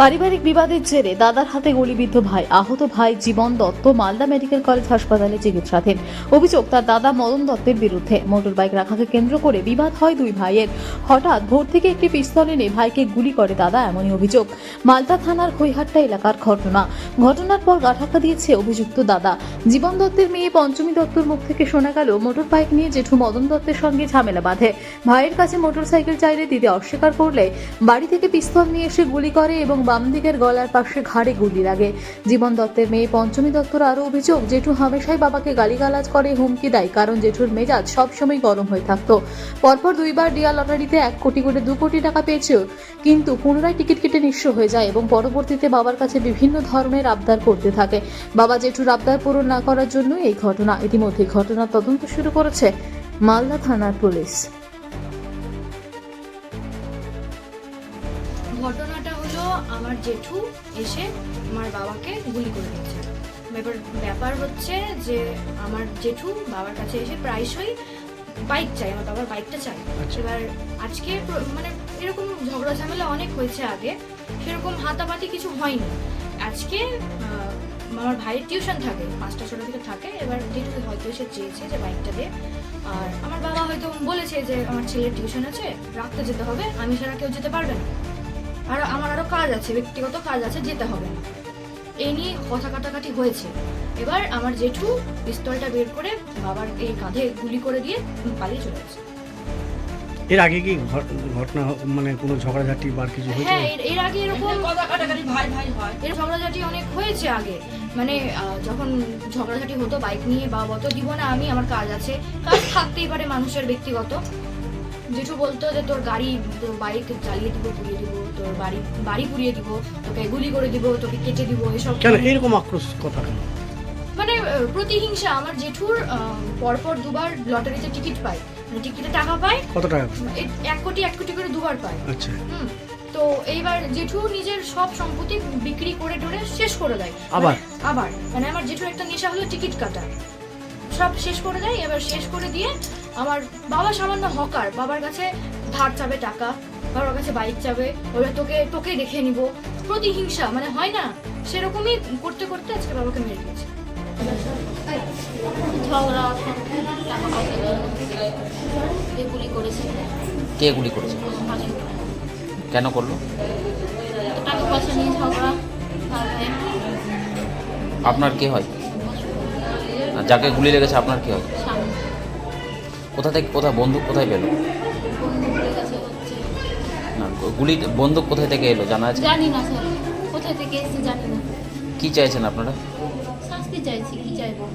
পারিবারিক বিবাদের জেরে দাদার হাতে গুলিবিদ্ধ ভাই, আহত ভাই জীবন দত্ত মালদা মেডিকেল কলেজ হাসপাতালে চিকিৎসাধীন। অভিযোগ, তার দাদা মদন দত্তের বিরুদ্ধে মোটর বাইক রাখাকে কেন্দ্র করে বিবাদ হয় দুই ভাইয়ের। হঠাৎ ভোর থেকে একটি পিস্তল এনে ভাইকে গুলি করে দাদা, এমনই অভিযোগ। মালদা থানার হৈহাট্টা এলাকার ঘটনা। ঘটনার পর গাঠাক্কা দিয়েছে অভিযুক্ত দাদা। জীবন দত্তের মেয়ে পঞ্চমী দত্তর মুখ থেকে শোনা গেল মোটর বাইক নিয়ে জেঠু মদন দত্তের সঙ্গে ঝামেলা বাঁধে। ভাইয়ের কাছে মোটরসাইকেল চাইলে দিদি অস্বীকার করলে বাড়ি থেকে পিস্তল নিয়ে এসে গুলি করে এবং বাম দিকের গলার পাশে ঘাড়ে গুলি লাগে। জীবন দত্তের মেয়ে পঞ্চমী দত্তর আরও অভিযোগ, জেঠু হামেশাই বাবাকে গালিগালাজ করে, হুমকি দেয়, কারণ জেঠুর মেজাজ সবসময় গরম হয়ে থাকতো। পরপর দুইবার ডিয়া লটারিতে এক কোটি করে দু কোটি টাকা পেয়েছেও কিন্তু পুনরায় টিকিট কেটে নিঃস্ব হয়ে যায় এবং পরবর্তীতে বাবার কাছে বিভিন্ন ধরনের আবদার করতে থাকে। বাবা জেঠুর আবদার পূরণ না করার জন্য এই ঘটনা। ইতিমধ্যে ঘটনার তদন্ত শুরু করেছে মালদা থানার পুলিশ। ঘটনাটা হলো আমার জেঠু এসে আমার বাবাকে গুলি করে দিচ্ছে এবার ব্যাপার হচ্ছে যে আমার জেঠু বাবার কাছে এসে প্রায়শই বাইক চাই আমার বাবার বাইকটা চাই এবার আজকে মানে এরকম ঝগড়া ঝামেলা অনেক হয়েছে আগে সেরকম হাতাপাতি কিছু হয়নি। আজকে আমার ভাইয়ের টিউশন থাকে পাঁচটা ছটা থেকে থাকে এবার জেঠু হয়তো এসে চেয়েছে যে বাইকটা দে। আর আমার বাবা হয়তো বলেছে যে আমার ছেলের টিউশন আছে রাখতে যেতে হবে আমি ছাড়া কেউ যেতে পারবে না। আর আমার আরও কাজ আছে ব্যক্তিগত কাজ আছে যেতে হবে। না এই নিয়ে কথা কাটাকাটি হয়েছে। এবার আমার জেঠু পিস্তলটা বের করে বাবার এই কাঁধে গুলি করে দিয়ে পালিয়ে চলে গেছে। এর আগে কি ঘটনা মানে কোনো ঝগড়াঝাটি বা কিছু হয়েছে হ্যাঁ এর- এর আগে এরকম এর ঝগড়াঝাটি অনেক হয়েছে আগে। মানে যখন ঝগড়াঝাটি হতো বাইক নিয়ে বা অত দিব না আমি আমার কাজ আছে। কাজ থাকতেই পারে মানুষের ব্যক্তিগত। জেঠু বলতো যে তোর গাড়ি তোর বাইক চালিয়ে দিব পুড়িয়ে দিব তোর বাড়ি বাড়ি পুড়িয়ে দিব তোকে গুলি করে দিব তোকে কেটে দিব এসব কেন এইরকম আক্রোশ কথা কেন? মানে প্রতিহিংসা। আমার জেঠুর পরপর দুবার লটারিতে টিকিট পায়। মানে টিকিটে টাকা পায়। কত টাকা এক কোটি এক কোটি করে দুবার পায়। আচ্ছা। হুম। তো এইবার জেঠু নিজের সব সম্পত্তি বিক্রি করে টরে শেষ করে দেয়। আবার? মানে- আবার। মানে আমার জেঠুর একটা নেশা হলো টিকিট কাটা। সব শেষ করে দেয় এবার শেষ করে দিয়ে আমার বাবা সামান্য হকার বাবার কাছে ধার চাবে টাকা বাবার কাছে বাইক চাবে ওরা তোকে তোকে দেখে নিব। প্রতিহিংসা মানে হয় না? সেরকমই করতে করতে আজকে বাবাকে মেরে দিয়েছে। কে গুলি করেছে? কেন করল? আপনার কে হয়? আর যাকে গুলি লেগেছে আপনার কি হবে? কোথা থেকে কোথায় বন্দুক কোথায় পেল? না গুলি বন্দুক কোথায় থেকে এলো জানা আছে? জানি না স্যার। কোথায় থেকে এসেছে জানি না। কি চাইছেন আপনারা? শাস্তি চাইছি কি চাইব?